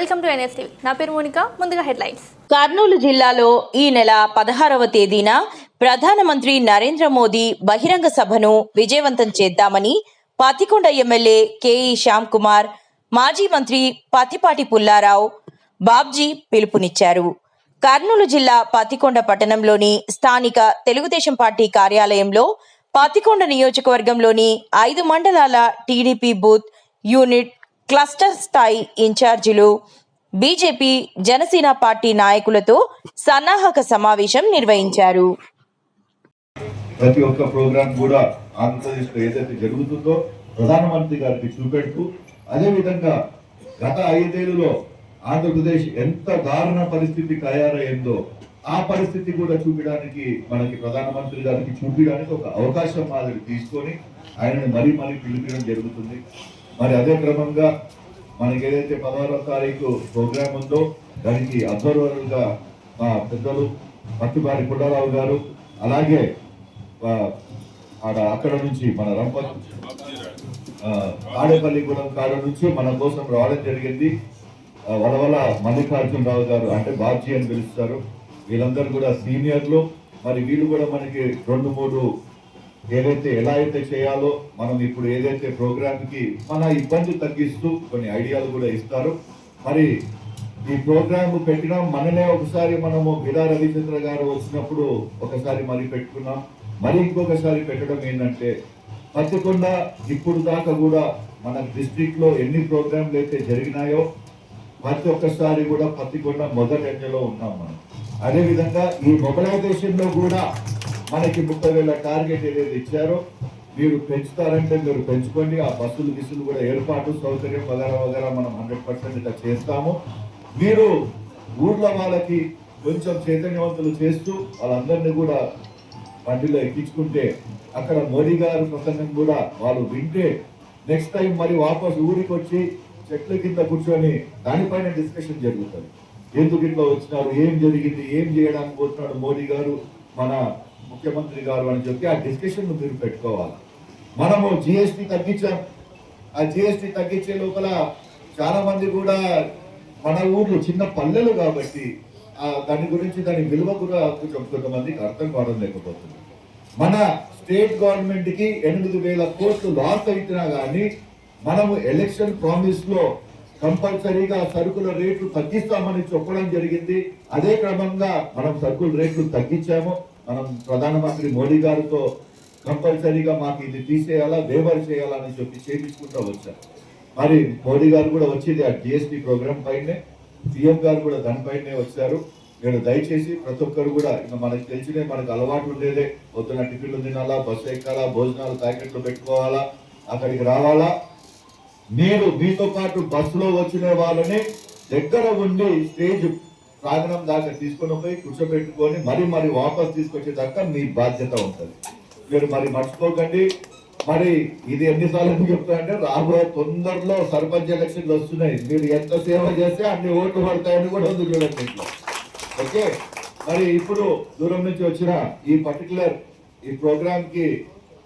Welcome to NS TV. నా పేరు Monica. ముందుగా హెడ్లైన్స్. కర్నూలు జిల్లాలో ఈ నెల పదహారవ తేదీన ప్రధానమంత్రి నరేంద్ర మోదీ బహిరంగ సభను విజయవంతం చేద్దామని Pattikonda MLA K E Shyam Kumar మాజీ మంత్రి పతిపాటి పుల్లారావు బాబ్జీ పిలుపునిచ్చారు. కర్నూలు జిల్లా పతికొండ పట్టణంలోని స్థానిక తెలుగుదేశం పార్టీ కార్యాలయంలో పతికొండ నియోజకవర్గంలోని ఐదు మండలాల టీడీపీ బూత్ యూనిట్ క్లస్టర్ స్థాయి ఇన్ఛార్జీలు బీజేపీ జనసేన పార్టీ నాయకులతో సన్నాహక సమావేశం నిర్వహించారు. ప్రతి ఒక్క ప్రోగ్రామ్ కూడా ఆంధ్రప్రదేశ్లో ఏదైతే జరుగుతుందో ప్రధానమంత్రి గారికి చూపెడుతూ అదేవిధంగా గత ఐదేళ్ళలో ఆంధ్రప్రదేశ్ ఎంత దారుణ పరిస్థితి తయారైందో ఆ పరిస్థితి కూడా చూపించడానికి మనకి ప్రధానమంత్రి గారికి చూపించడానికి ఒక అవకాశం మాదిరి తీసుకొని ఆయనను మరీ మరీ పిలిపించడం జరుగుతుంది. మరి అదే క్రమంగా మనకి ఏదైతే పదహారో తారీఖు ప్రోగ్రాం ఉందో దానికి అబ్జర్వర్గా మా పెద్దలు పత్తిపాటి పుల్లారావు గారు అలాగే ఆడ అక్కడ నుంచి మన రంపత్ ఆడేపల్లి తాడేపల్లిగూడెం కాడ నుంచి మన కోసం రావడం జరిగింది. వలవల మల్లికార్జునరావు గారు అంటే బాబ్జీ అని పిలుస్తారు. వీళ్ళందరూ కూడా సీనియర్లు. మరి వీళ్ళు కూడా మనకి రెండు మూడు ఏదైతే ఎలా అయితే చేయాలో మనం ఇప్పుడు ఏదైతే ప్రోగ్రామ్కి మన ఇబ్బంది తగ్గిస్తూ కొన్ని ఐడియాలు కూడా ఇస్తారు. మరి ఈ ప్రోగ్రామ్ పెట్టినాం మననే ఒకసారి మనము బిడా రవిచంద్ర గారు వచ్చినప్పుడు ఒకసారి మరి పెట్టుకున్నాం. మరి ఇంకొకసారి పెట్టడం ఏంటంటే పత్తికొండ ఇప్పుడు దాకా కూడా మన డిస్ట్రిక్ట్లో ఎన్ని ప్రోగ్రాంలు అయితే జరిగినాయో ప్రతి ఒక్కసారి కూడా పత్తికొండ మొదటి ఎంజలో ఉన్నాం మనం. అదేవిధంగా ఈ మొబిలైజేషన్లో కూడా మనకి ముప్పై వేల టార్గెట్ ఏదైతే ఇచ్చారో మీరు పెంచుతారంటే మీరు పెంచుకోండి. ఆ బస్సులు గిసులు కూడా ఏర్పాటు సౌకర్యం వగరా వగరా మనం హండ్రెడ్ పర్సెంట్ ఇట్లా చేస్తాము. మీరు ఊర్ల వాళ్ళకి కొంచెం చైతన్యవంతులు చేస్తూ వాళ్ళందరినీ కూడా బండిలో ఎక్కించుకుంటే అక్కడ మోడీ గారు ప్రసంగం కూడా వాళ్ళు వింటే నెక్స్ట్ టైం మరి వాపస్ ఊరికి వచ్చి చెట్ల కింద కూర్చొని దానిపైన డిస్కషన్ జరుగుతుంది. ఎందుకు ఇట్లా వచ్చినారు? ఏం జరిగింది? ఏం చేయడానికి పోతున్నాడు మోడీ గారు? మన ముఖ్యమంత్రి గారు అని చెప్పి ఆ డిస్కషన్ మీరు పెట్టుకోవాలి మనము జిఎస్టి తగ్గించాం. ఆ జిఎస్టి తగ్గించే లోపల చాలా మంది కూడా మన ఊర్లు చిన్న పల్లెలు కాబట్టి దాని గురించి దాని విలువ కూడా కొంచెం కొంతమందికి అర్థం కావడం లేకపోతుంది. మన స్టేట్ గవర్నమెంట్కి ఎనిమిది వేల కోట్లు లాస్ అయినా కానీ మనము ఎలక్షన్ ప్రామిస్లో కంపల్సరీగా సరుకుల రేట్లు తగ్గిస్తామని చెప్పడం జరిగింది. అదే క్రమంగా మనం సరుకుల రేట్లు తగ్గించాము. మనం ప్రధానమంత్రి మోడీ గారితో కంపల్సరీగా మాకు ఇది తీసేయాలా వేవర్ చేయాలా అని చెప్పి చేపించుకుంటూ వచ్చారు మరి మోడీ గారు కూడా వచ్చేది ఆ జిఎస్టీ ప్రోగ్రామ్ పైనే సీఎం గారు కూడా దానిపైనే వచ్చారు. నేను దయచేసి ప్రతి ఒక్కరు కూడా ఇంకా మనకి తెలిసినే మనకు అలవాటు ఉండేదే పొద్దున టిఫిన్లు తినాలా బస్సు ఎక్కాలా భోజనాలు ప్యాకెట్లు పెట్టుకోవాలా అక్కడికి రావాలా. నేను మీతో పాటు బస్సులో వచ్చిన వాళ్ళని దగ్గర ఉండి స్టేజ్ ప్రాంగణం దాకా తీసుకొని పోయి కూర్చోబెట్టుకొని మరి మరి వాపస్ తీసుకొచ్చేదాకా మీ బాధ్యత ఉంటుంది. మీరు మరి మర్చిపోకండి. మరి ఇది ఎన్నిసార్లు చెప్తాయంటే రాబోయే తొందరలో సర్పంచ్ ఎలక్షన్లు వస్తున్నాయి. మీరు ఎంత సేవ చేస్తే అన్ని ఓట్లు పడతాయని కూడా ఉంది చూడండి ఓకే? మరి ఇప్పుడు దూరం నుంచి వచ్చిన ఈ పర్టికులర్ ఈ ప్రోగ్రామ్కి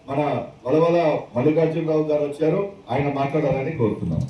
మన వలవల మల్లికార్జునరావు గారు వచ్చారు. ఆయన మాట్లాడాలని కోరుతున్నాం.